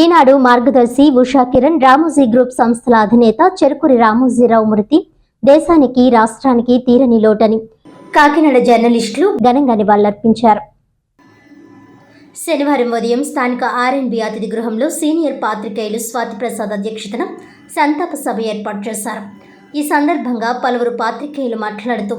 ఈనాడు మార్గదర్శి Usha Kiran Ramoji group సంస్థల అధినేత చెరుకురి రామోజీరావు మృతి దేశానికి రాష్ట్రానికి తీరని లోటని కాకినాడ జర్నలిస్టులు ఘనంగా నివాళులర్పించారు. శనివారం ఉదయం స్థానిక ఆర్ఎన్బి అతిథి గృహంలో సీనియర్ పాత్రికేయులు స్వాతి ప్రసాద్ అధ్యక్షతన సంతాప సభ ఏర్పాటు చేశారు. ఈ సందర్భంగా పలువురు పాత్రికేయులు మాట్లాడుతూ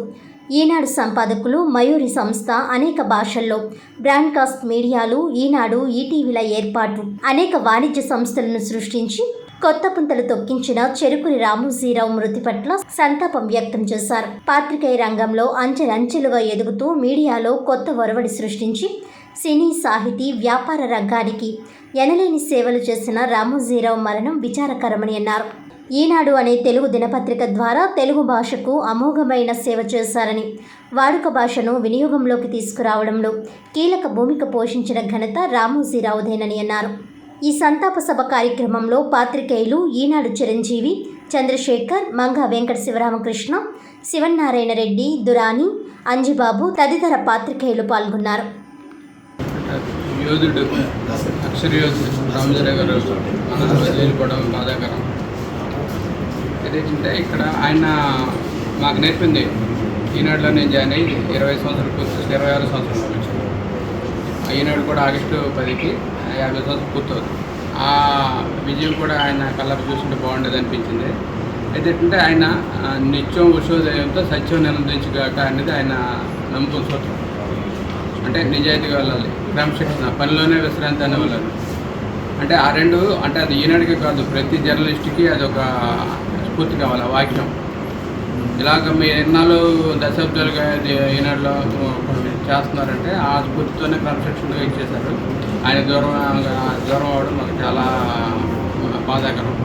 ఈనాడు సంపాదకులు మయూరి సంస్థ అనేక భాషల్లో బ్రాడ్కాస్ట్ మీడియాలు ఈనాడు ఈటీవీల ఏర్పాటు. అనేక వాణిజ్య సంస్థలను సృష్టించి కొత్త పుంతలు తొక్కించిన చెరుకుని రామోజీరావు మృతి పట్ల సంతాపం వ్యక్తం చేశారు. పాత్రికేయ రంగంలో అంచెలంచెలుగా ఎదుగుతూ మీడియాలో కొత్త ఒరవడి సృష్టించి సినీ సాహితీ వ్యాపార రంగానికి ఎనలేని సేవలు చేసిన రామోజీరావు మరణం విచారకరమని అన్నారు. ఈనాడు అనే తెలుగు దినపత్రిక ద్వారా తెలుగు భాషకు అమోఘమైన సేవ చేశారని వాడుక భాషను వినియోగంలోకి తీసుకురావడంలో కీలక భూమిక పోషించిన ఘనత రామోజీరావుదేనని అన్నారు. ఈ సంతాప సభ కార్యక్రమంలో పాత్రికేయులు ఈనాడు చిరంజీవి చంద్రశేఖర్ మంగ వెంకట శివరామకృష్ణ శివన్నారాయణ రెడ్డి దురాని అంజిబాబు తదితర పాత్రికేయులు పాల్గొన్నారు. యోధుడు అక్షర రామచంద్ర గారు అనంతరం వెళ్ళిపోవడం బాధాకరం. ఏంటంటే ఇక్కడ ఆయన మాకు నేర్పింది. ఈనాడులో నేను జాయిన్ అయ్యి ఇరవై సంవత్సరాలు పూర్తి ఇరవై ఆరు సంవత్సరాలు వచ్చింది ఈనాడు కూడా ఆగస్టు పదికి యాభై సంవత్సరాలు పూర్తవుతుంది ఆ విజయం కూడా ఆయన కళ్ళకు చూస్తుంటే బాగుండేది అనిపించింది. ఏంటంటే ఆయన నిత్యం ఉషోదయంతో సత్యం నిలందించగాక అనేది ఆయన నమ్మకం సూత్రం. అంటే నిజాయితీగా వెళ్ళాలి క్రమశిక్షణ పనిలోనే విశ్రాంతి అనే వెళ్ళాలి అంటే ఆ రెండు అంటే అది ఈనాడికి కాదు ప్రతి జర్నలిస్ట్కి అది స్ఫూర్తి కావాలి? ఆ వాక్యం ఇలాగ మీ ఎన్నాళ్ళు దశాబ్దాలుగా ఈనాడులో కొన్ని చేస్తున్నారంటే ఆ స్ఫూర్తితోనే క్రమశిక్షణగా ఇచ్చేశారు ఆయన దూరం దూరం అవడం మాకు చాలా బాధాకరం.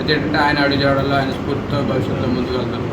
ఏంటంటే ఆయన అడుగుజాడల్లో ఆయన స్ఫూర్తితో భవిష్యత్తులో ముందుకు వెళ్తాను.